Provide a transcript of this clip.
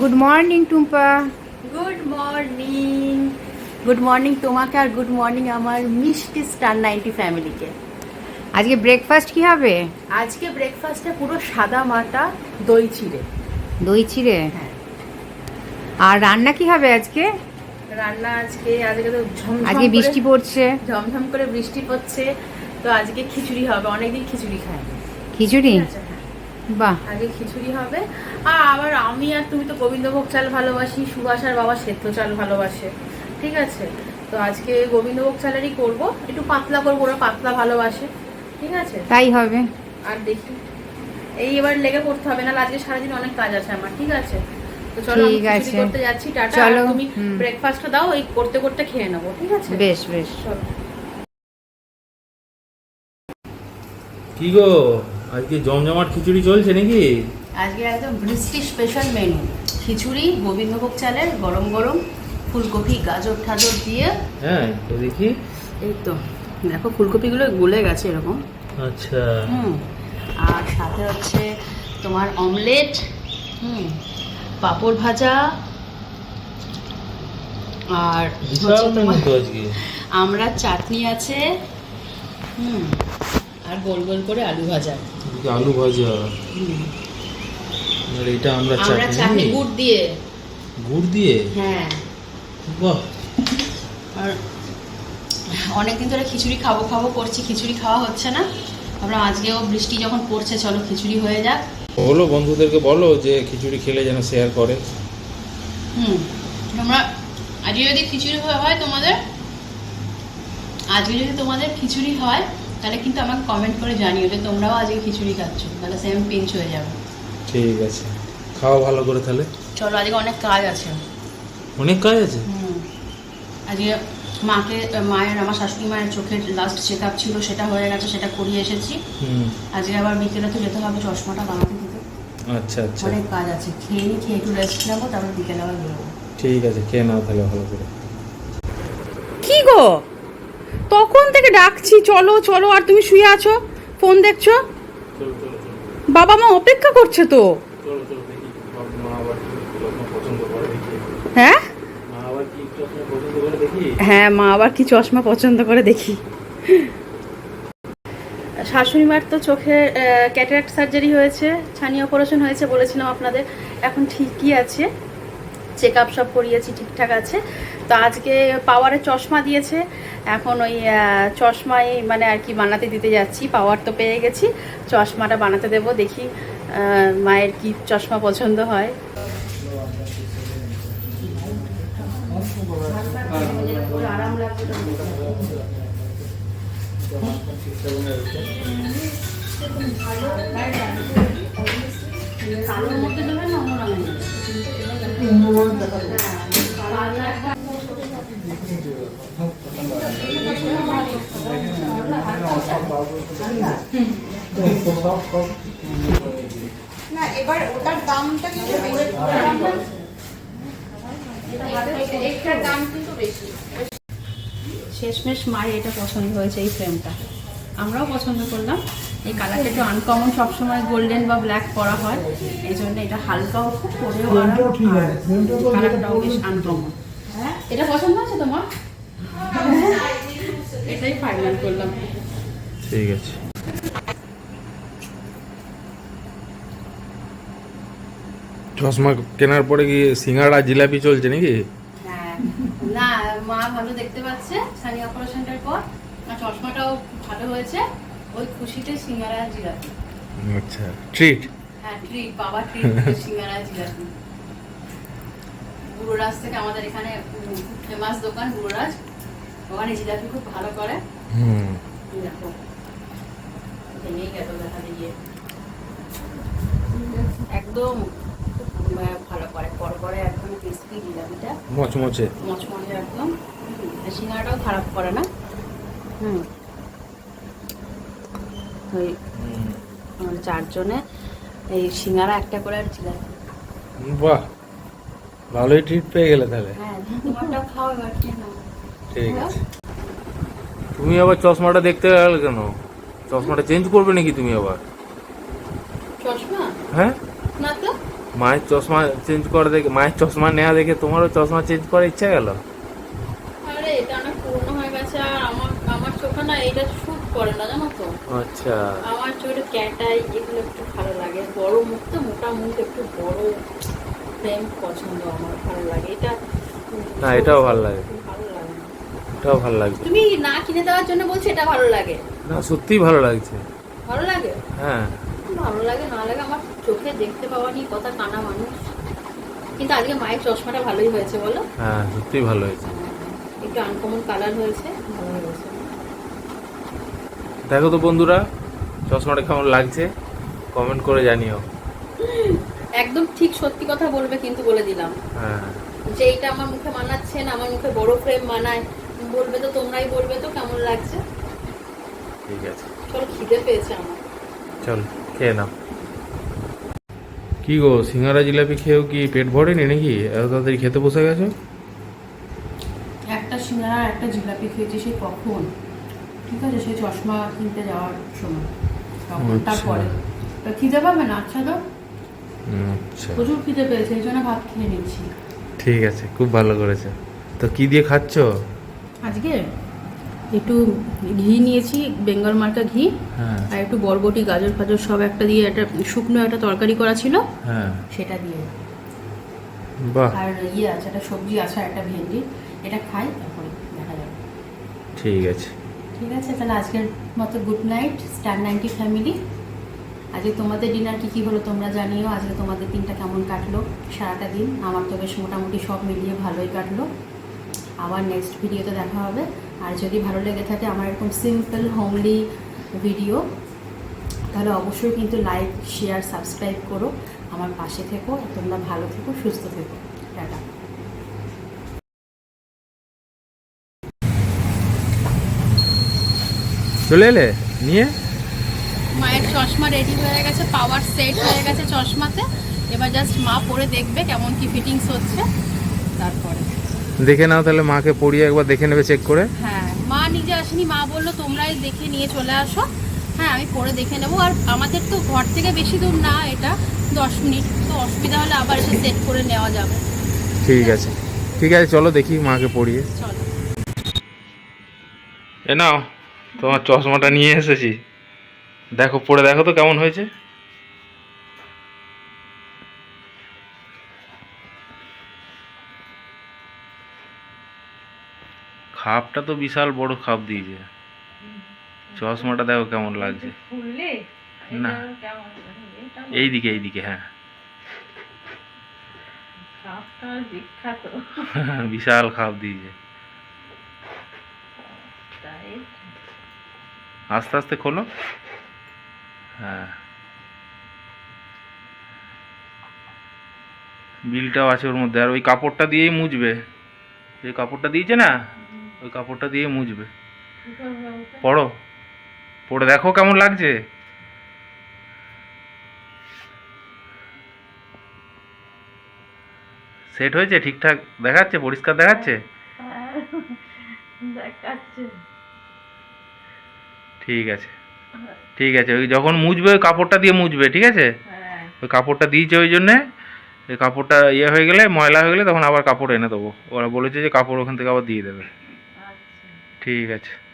Good morning Tumpa good morning good morning তোমাকে আর good morning আমার মিষ্টি স্টার নাইনটি ফ্যামিলিকে আজকে ব্রেকফাস্ট কি হবে? আজকে ব্রেকফাস্টে পুরো সাদা মাটা দই চিড়ে। দই চিড়ে? হ্যাঁ। আর রান্না কি হবে আজকে? রান্না আজকে আজকে তো আজকে বৃষ্টি পড়ছে। ঝমঝম করে বৃষ্টি পড়ছে। তো আজকে খিচুড়ি হবে অনেকদিন খিচুড়ি খাই খিচুড়ি। বাহ। আগে খিচুড়ি হবে। আর আবার আমি আর তুমি তো গোবিন্দভোগ চাল ভালোবাসি সুভাষ আর বাবা সেদ্ধ চাল ভালোবাসে। ঠিক আছে? তো আজকে গোবিন্দভোগ চালেরই করব। একটু পাতলা করব ওরা পাতলা ভালোবাসে। ঠিক আছে? তাই হবে। আর দেখি। এই এবার লেগে পড়তে হবে না আজকে সারাদিন অনেক কাজ আছে আমার। ঠিক আছে? তো চলো ঠিক আছে। করতে যাচ্ছি। টাটা। চলো, তুমি। ব্রেকফাস্টটা দাও এই করতে করতে খেয়ে নেব। ঠিক আছে? বেশ বেশ। চলো। কি গো? আজকে জমজমাট খিচুড়ি চলছে নাকি? আজকে একদম বৃষ্টি স্পেশাল মেনু খিচুড়ি গোবিন্দভোগ চালের গরম গরম ফুলকপি গাজর ঠাজর দিয়ে। হ্যাঁ তো দেখি। এই তো দেখো ফুলকপিগুলো গলে গেছে এরকম। আচ্ছা। হুম আর সাথে হচ্ছে তোমার অমলেট হুম পাঁপড় ভাজা আর আমরা চাটনি আছে হুম আর গোল গোল করে আলু ভাজা। আলু ভাজা। আর এটা আমরা আমরা চাটনি। গুড় দিয়ে। গুড় দিয়ে? হ্যাঁ। বাহ। আর অনেকদিন ধরে খিচুড়ি খাব খাব করছি খিচুড়ি খাওয়া হচ্ছে না। ভাবলাম আজকেও বৃষ্টি যখন পড়ছে চলো খিচুড়ি হয়ে যাক। বলো বন্ধুদেরকে বলো যে খিচুড়ি খেলে যেন শেয়ার করে। হুম তোমরা আজকে যদি খিচুড়ি হয় হয় তোমাদের? আজকে যদি তোমাদের খিচুড়ি হয় তাহলে কিন্তু আমাকে কমেন্ট করে জানিও যে তোমরাও আজকে খিচুড়ি খাচ্ছ। তাহলে সেম পিঞ্চ হয়ে যাবে। ঠিক আছে। খাওয়া ভালো করে তাহলে। চলো আজকে অনেক কাজ আছে। অনেক কাজ আছে? হুম। আজকে মাকে মায়ের আমার শাশুড়ি মায়ের চোখের লাস্ট চেক আপ ছিল সেটা হয়ে গেছে সেটা করিয়ে এসেছি। হুম। আজকে আবার বিকেলে তো যেতে হবে চশমাটা বানাতে দিতে। আচ্ছা আচ্ছা। অনেক কাজ আছে। খেয়ে নি খেয়ে একটু রেস্ট নেব তারপর বিকেলে আবার বেরোবো। ঠিক আছে খেয়ে নাও তাহলে ভালো করে। কি গো? তখন থেকে ডাকছি? চলো চলো, আর তুমি শুয়ে আছো? ফোন দেখছ? বাবা মা অপেক্ষা করছে তো। হ্যাঁ? হ্যাঁ মা আবার কি চশমা পছন্দ করে দেখি। শাশুড়ি মার তো চোখে ক্যাটারাক্ট সার্জারি হয়েছে ছানি অপারেশন হয়েছে বলেছিলাম আপনাদের। এখন ঠিকই আছে। চেক আপ সব করিয়েছি, ঠিকঠাক আছে। তো আজকে পাওয়ারের চশমা দিয়েছে। এখন ওই আহ, চশমাই মানে আর কি বানাতে দিতে যাচ্ছি। পাওয়ার তো পেয়ে গেছি। চশমাটা বানাতে দেবো দেখি মায়ের কি চশমা পছন্দ হয়। আরাম কালোর মধ্যে দেবে না অন্য রঙের? নেবে? শেষমেশ মায়ের এটা পছন্দ হয়েছে এই ফ্রেমটা আমরাও পছন্দ করলাম। এই কালারটা একটু আনকমন সবসময় গোল্ডেন বা ব্ল্যাক করা হয়। এই জন্য এটা হালকাও খুব পরেও কালারটাও বেশ আনকমন এটা পছন্দ আছে তোমার? এটাই ফাইনাল করলাম। ঠিক আছে। চশমা কেনার পরে কি সিঙ্গাড়া জিলাপি চলছে নাকি? হ্যাঁ। না মা ভালো দেখতে পাচ্ছে সানি অপারেশনটার পর। আর চশমাটাও ভালো হয়েছে ওই খুশিতে সিঙ্গারা জিলাপি। আচ্ছা ট্রিট হ্যাঁ ট্রিট বাবা ট্রিট সিঙ্গারা জিলাপি। বুড়োরাজ থেকে আমাদের এখানে ফেমাস দোকান বুড়োরাজ ওখানে জিলাপি খুব ভালো করে। হুম। দেখো। ভেঙেই গেল দেখাতে গিয়ে একদম ভালো করে কর করে একদম ক্রিস্পি জিলাপিটা। মচমচে। মচমচে একদম। আর সিঙ্গারাটাও খারাপ করে না। হুম। ওই চারজনে এই সিঙ্গারা একটা করে আর জিলাপি। বাহ! ভালোই ট্রিট পেয়ে গেলে তাহলে। হ্যাঁ ঠিক আছে। তুমি আবার চশমাটা দেখতে গেলে কেন? চশমাটা চেঞ্জ করবে নাকি তুমি আবার? চশমা? হ্যাঁ? মায়ের চশমা চেঞ্জ করে দেখে মায়ের চশমা নেওয়া দেখে তোমারও চশমা চেঞ্জ করার ইচ্ছা গেল? আচ্ছা। আমার চোখে ক্যাটাই এগুলো একটু ভালো লাগে। বড় মুখ তো মোটা মুখ একটু বড়। ফ্রেম পছন্দ আমার ভালো লাগে। এটা না, এটাও ভালো লাগে। এটাও ভালো লাগছে তুমি না কিনে দেওয়ার জন্য বলছি এটা ভালো লাগে? না সত্যিই ভালো লাগছে। ভালো লাগে? হ্যাঁ। ভালো লাগে না লাগে আমার চোখে দেখতে পাওয়া নিয়ে কথা কানা মানুষ। কিন্তু আজকে মায়ের চশমাটা ভালোই হয়েছে বলো? হ্যাঁ সত্যিই ভালো হয়েছে। একটু আনকমন কালার হয়েছে ভালো হয়েছে। দেখো তো বন্ধুরা চশমাটা কেমন লাগছে? কমেন্ট করে জানিও। একদম ঠিক সত্যি কথা বলবে কিন্তু বলে দিলাম। হ্যাঁ। যে এইটা আমার মুখে মানাচ্ছে না আমার মুখে বড় ফ্রেম মানায় বলবে তো তোমরাই বলবে তো কেমন লাগছে? ঠিক আছে। চলো খিদে পেয়েছে আমার। চল খেয়ে নাও। কি গো সিঙ্গারা জিলাপি খেয়েও কি পেট ভরেনি নাকি? এত তাড়াতাড়ি খেতে বসে গেছো? একটা সিঙ্গারা একটা জিলাপি খেয়েছি সেই কখন? ঠিক আছে সেই চশমা কিনতে যাওয়ার সময়। তখন আচ্ছা। তারপরে। তো খিদে পাবে না? আচ্ছা তো প্রচুর খিদে পেয়েছে এই জন্য ভাত খেয়ে নিচ্ছি। ঠিক আছে খুব ভালো করেছে। তো কি দিয়ে খাচ্ছ? আজকে একটু ঘি নিয়েছি বেঙ্গল মার্কা ঘি হ্যাঁ। আর একটু বরবটি গাজর ফাজর সব একটা দিয়ে একটা শুকনো একটা তরকারি করা ছিল হ্যাঁ। সেটা দিয়ে। বাহ। আর ইয়ে আছে একটা সবজি আছে একটা ভেন্ডি এটা খাই তারপরে দেখা যাবে ঠিক আছে। ঠিক আছে তাহলে আজকের মতো good night star ninety family. আজকে তোমাদের ডিনার কি কি হলো তোমরা জানিও? আজকে তোমাদের দিনটা কেমন কাটলো? সারাটা দিন আমার তো বেশ মোটামুটি সব মিলিয়ে ভালোই কাটলো। আবার নেক্সট ভিডিওতে দেখা হবে। আর যদি ভালো লেগে থাকে আমার এরকম সিম্পল হোমলি ভিডিও তাহলে অবশ্যই কিন্তু লাইক শেয়ার সাবস্ক্রাইব করো। আমার পাশে থেকো। তোমরা ভালো থেকো, সুস্থ থেকো। টাটা। চলে এলে? নিয়ে? মায়ের চশমা রেডি হয়ে গেছে পাওয়ার সেট হয়ে গেছে চশমাতে। এবার জাস্ট মা পরে দেখবে কেমন কি ফিটিংস হচ্ছে। তারপরে। দেখে নাও তাহলে মাকে পড়িয়ে একবার দেখে নেবে চেক করে। হ্যাঁ মা নিজে আসেনি মা বলল তোমরাই দেখে নিয়ে চলে আসো। হ্যাঁ আমি পরে দেখে নেব। আর আমাদের তো ঘর থেকে বেশি দূর না এটা দশ মিনিট। তো অসুবিধা হলে আবার এসে সেট করে নেওয়া যাবে। ঠিক আছে। ঠিক আছে চলো দেখি মাকে পড়িয়ে চলো। এ নাও তোমার চশমাটা নিয়ে এসেছি। দেখো পড়ে দেখো তো কেমন হয়েছে। খাপটা তো বিশাল বড় খাপ দিয়েছে। চশমাটা দেখো কেমন লাগছে। না। এইদিকে এইদিকে হ্যাঁ বিশাল খাপ দিয়েছে। আস্তে আস্তে খোলো। বিলটাও আছে ওর মধ্যে। আর ওই কাপড়টা দিয়েই মুছবে। যে কাপড়টা দিয়েছে না? ওই কাপড়টা দিয়ে মুছবে। পড়ো। পড়ে দেখো কেমন লাগছে। সেট হয়েছে ঠিকঠাক? দেখাচ্ছে? পরিষ্কার দেখাচ্ছে? দেখাচ্ছে। ঠিক আছে। ঠিক আছে ওই যখন মুছবে ওই কাপড়টা দিয়ে মুছবে ঠিক আছে? হ্যাঁ। ওই কাপড়টা দিয়েছে ওই জন্যে ওই কাপড়টা ইয়ে হয়ে গেলে ময়লা হয়ে গেলে তখন আবার কাপড় এনে দেবো। ওরা বলেছে যে কাপড় ওখান থেকে আবার দিয়ে দেবে। আচ্ছা। ঠিক আছে।